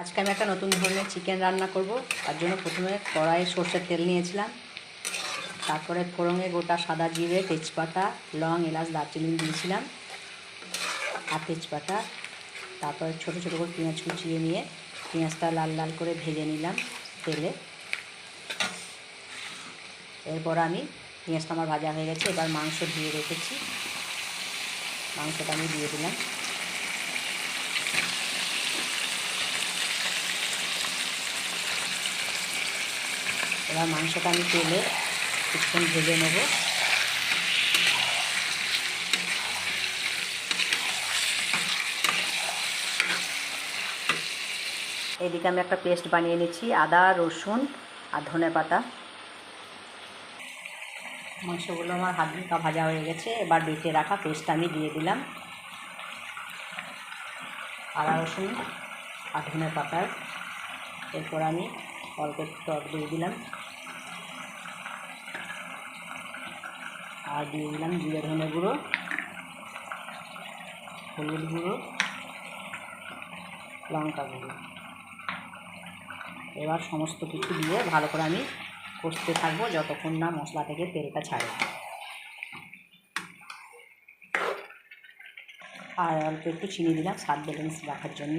আজকে আমি একটা নতুন ধরনের চিকেন রান্না করব। তার জন্য প্রথমে কড়াইয়ে সর্ষের তেল নিয়েছিলাম। তারপরে ফোড়ঙে গোটা সাদা জিরে, তেজপাতা, লং, এলাচ, দারচিনি দিয়েছিলাম। আর তেজপাতা, তারপরে ছোটো ছোটো করে পেঁয়াজ কুচিয়ে নিয়ে পেঁয়াজটা লাল লাল করে ভেজে নিলাম তেলে। এরপর আমি পেঁয়াজটা আমার ভাজা হয়ে গেছে, এবার মাংস দিয়ে রেখেছি। মাংসটা আমি দিয়ে দিলাম। এবার মাংসটা আমি তেলে কিছুক্ষণ ভেজে নেব। এইদিকে আমি একটা পেস্ট বানিয়ে নিচ্ছি, আদা, রসুন আর ধনে পাতা। মাংসগুলো আমার হালকা ভাজা হয়ে গেছে, এবার বেটে রাখা পেস্টটা আমি দিয়ে দিলাম। আদা, রসুন আর ধনে পাতার এরপর আমি অল্প একটু টক দিয়ে দিলাম। আর দিয়ে দিলাম জিরে ধনে গুঁড়ো, হলুদ গুঁড়ো, লঙ্কা গুঁড়ো। এবার সমস্ত কিছু দিয়ে ভালো করে আমি কষতে থাকব যতক্ষণ না মশলা থেকে তেলটা ছাড়ে। আর অল্প একটু চিনি দিলাম, স্বাদ ব্যালেন্স রাখার জন্য।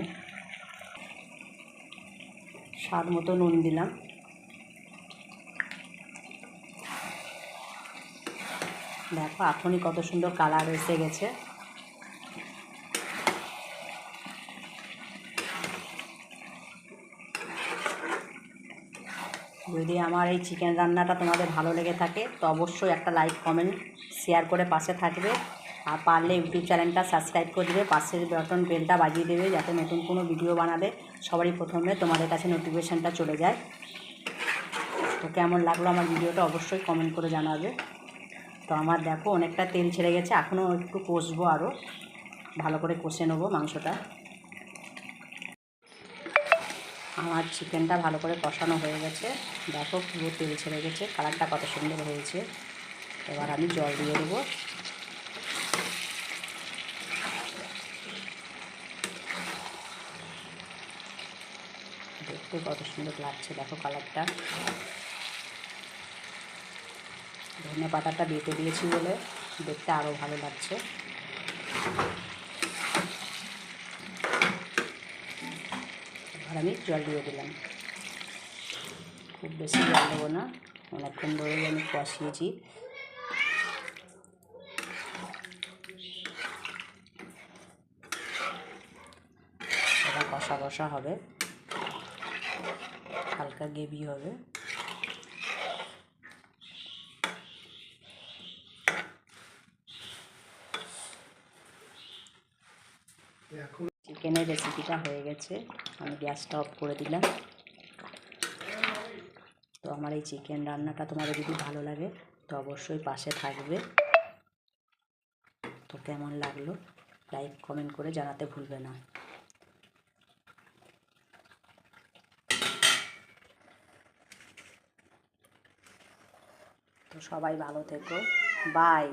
স্বাদ মতো নুন দিলাম। দেখো এখনই কত সুন্দর কালার এসে গেছে। যদি আমার এই চিকেন রান্নাটা তোমাদের ভালো লেগে থাকে, তো অবশ্যই একটা লাইক কমেন্ট শেয়ার করে পাশে থাকবে। আর পারলে ইউটিউব চ্যানেলটা সাবস্ক্রাইব করে দেবে পাশের বটন বেলটা বাজিয়ে দেবে, যাতে নতুন কোনো ভিডিও বানালে সবারই প্রথমে তোমাদের কাছে নোটিফিকেশানটা চলে যায়। তো কেমন লাগল আমার ভিডিওটা অবশ্যই কমেন্ট করে জানাবে। তো আমার দেখো অনেকটা তেল ছেড়ে গেছে, এখনও একটু কষবো আরও ভালো করে কষে নেব মাংসটা। আমার চিকেনটা ভালো করে কষানো হয়ে গেছে। দেখো পুরো তেল ছেড়ে গেছে, কালারটা কত সুন্দর হয়েছে। এবার আমি জল দিয়ে দেবো। দেখতে কত সুন্দর লাগছে, দেখো কালারটা। ধনে পাতাটা বেটে দিয়েছি বলে দেখতে আরও ভালো লাগছে। এবার আমি জল দিয়ে দিলাম। খুব বেশি জল দেবো না, অনেকক্ষণ ধরেই আমি কষিয়েছি। কষা কষা হবে, হালকা গ্রেভি হবে। চিকেনের রেসিপিটা হয়ে গেছে। আমি গ্যাসটা অফ করে দিলাম। তো আমার এই চিকেন রান্নাটা তোমাদের যদি ভালো লাগে, তো অবশ্যই পাশে থাকবে। তো কেমন লাগল? লাইক কমেন্ট করে জানাতে ভুলবে না। তো সবাই ভালো থেকো। বাই